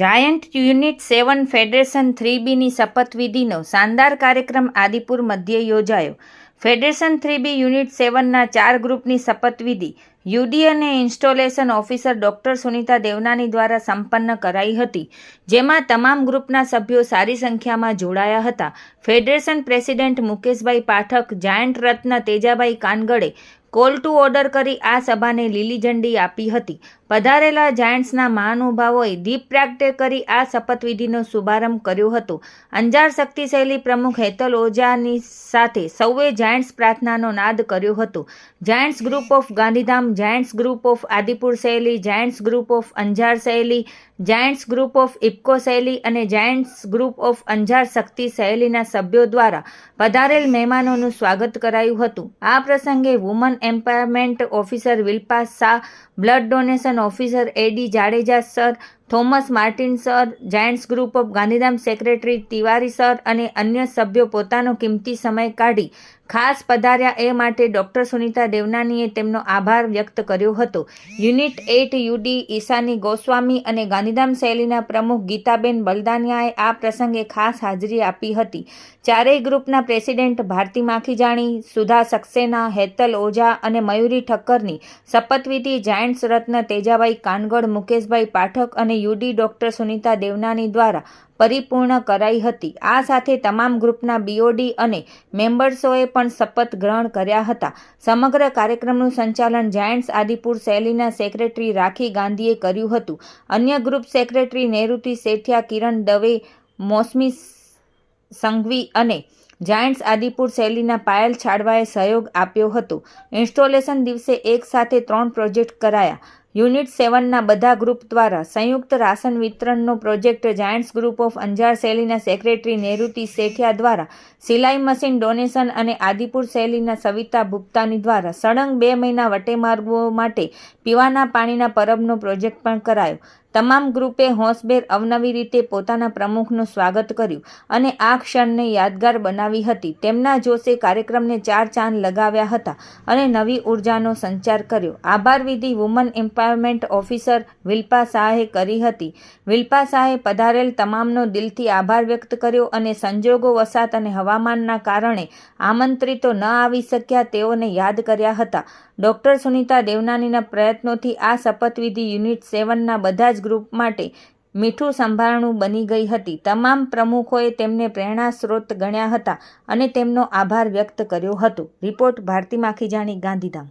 Giant unit seven federation three બીની શપથવિધિનો શાનદાર કાર્યક્રમ આદિપુર મધ્યે યોજાયો. ફેડરેશન થ્રી બી યુનિટ સેવનના ચાર ગ્રુપની શપથવિધિ યુડી અને installation officer doctor Sunita Devnani દ્વારા સંપન્ન કરાઈ હતી, જેમાં તમામ ગ્રુપના સભ્યો સારી સંખ્યામાં જોડાયા હતા. Federation president Mukeshbhai Pathak, giant રત્ન તેજાભાઈ કાનગડે કોલ ટુ ઓર્ડર કરી આ સભાને લીલી ઝંડી આપી હતી. પધારેલા જાયન્ટ્સના મહાનુભાવોએ દીપ પ્રાગટ્ય કરી આ શપથવિધિનો શુભારંભ કર્યો હતો. અંજાર શક્તિશૈલી પ્રમુખ હેતલ ઓઝાની સાથે સૌએ જાયન્ટ્સ પ્રાર્થનાનો નાદ કર્યો હતો. Giants group of Gandhidham, giants group of Adipur Shaili, giants group of Anjar શૈલી, giants group of IFFCO Shaili અને giants group of Anjar Shakti શૈલીના સભ્યો દ્વારા પધારેલ મહેમાનોનું સ્વાગત કરાયું હતું. આ પ્રસંગે women empowerment officer Vilpa Shah blood donation officer A D Jadeja sir Thomas Martin sir, giants group of Gandhidham secretary Tiwari sir અને અન્ય સભ્યો પોતાનો કિંમતી સમય કાઢી ખાસ પધાર્યા એ માટે ડોક્ટર સુનિતા દેવનાનીએ તેમનો આભાર વ્યક્ત કર્યો હતો. Unit eight UD Ishani Goswami અને ગાંધીધામ શૈલીના પ્રમુખ ગીતાબેન બલદાનિયાએ આ પ્રસંગે ખાસ હાજરી આપી હતી. ચારેય ગ્રુપના પ્રેસિડેન્ટ ભારતી માખીજાણી, સુધા સક્સેના, હેતલ ઓઝા અને મયુરી ઠક્કરની શપથવિધિ જાયન્ટ્સ રત્ન તેજાભાઈ કાનગડ, મુકેશભાઈ પાઠક અને યુડી ડોક્ટર સુનિતા દેવનાની દ્વારા પરિપૂર્ણ કરાઈ હતી. આ સાથે તમામ ગ્રુપના બીઓડી અને મેમ્બર્સોએ પણ શપથ ગ્રહણ કર્યા હતા. સમગ્ર કાર્યક્રમનું સંચાલન જાયન્ટ્સ આદિપુર શૈલીના સેક્રેટરી રાખી ગાંધીએ કર્યું હતું. અન્ય ગ્રુપ સેક્રેટરી નેરુતિ શેઠિયા, કિરણ દવે, મોસમી સંઘવી અને જાયન્ટ્સ આદિપુર શૈલીના પાયલ છાડવાએ સહયોગ આપ્યો હતો. ઇન્સ્ટોલેશન દિવસે એક સાથે ત્રણ પ્રોજેક્ટ કરાયા. યુનિટ સેવનના બધા ગ્રુપ દ્વારા સંયુક્ત રાશન વિતરણનો project giants group of Anjar શૈલીના સેક્રેટરી નેરુતિ સેઠિયા દ્વારા, સિલાઈ મશીન ડોનેશન અને આદિપુર શૈલીના સવિતા ભુપ્તાની દ્વારા સળંગ બે મહિના વટેમાર્ગો માટે પીવાના પાણીના પરબનો પ્રોજેક્ટ પણ કરાયો. તમામ ગ્રુપે હોંશભેર અવનવી રીતે પોતાના પ્રમુખનું સ્વાગત કર્યું અને આ ક્ષણને યાદગાર બનાવી હતી. તેમના જોશે કાર્યક્રમને ચાર ચાંદ લગાવ્યા હતા અને નવી ઉર્જાનો સંચાર કર્યો. આભાર વિધિ વુમન એમ્પાવરમેન્ટ ઓફિસર વિલ્પા શાહે કરી હતી. વિલ્પા શાહે પધારેલ તમામનો દિલથી આભાર વ્યક્ત કર્યો અને સંજોગો વસાત અને હવામાનના કારણે આમંત્રિતો ન આવી શક્યા તેઓને યાદ કર્યા હતા. ડૉક્ટર સુનિતા દેવનાનીના પ્રયત્નોથી આ શપથવિધિ યુનિટ સેવનના બધા જ ગ્રુપ માટે મીઠું સંભાળણું બની ગઈ હતી. તમામ પ્રમુખોએ તેમને પ્રેરણા સ્ત્રોત ગણ્યા હતા અને તેમનો આભાર વ્યક્ત કર્યો હતો. રિપોર્ટ ભારતી માખીજાણી, ગાંધીધામ.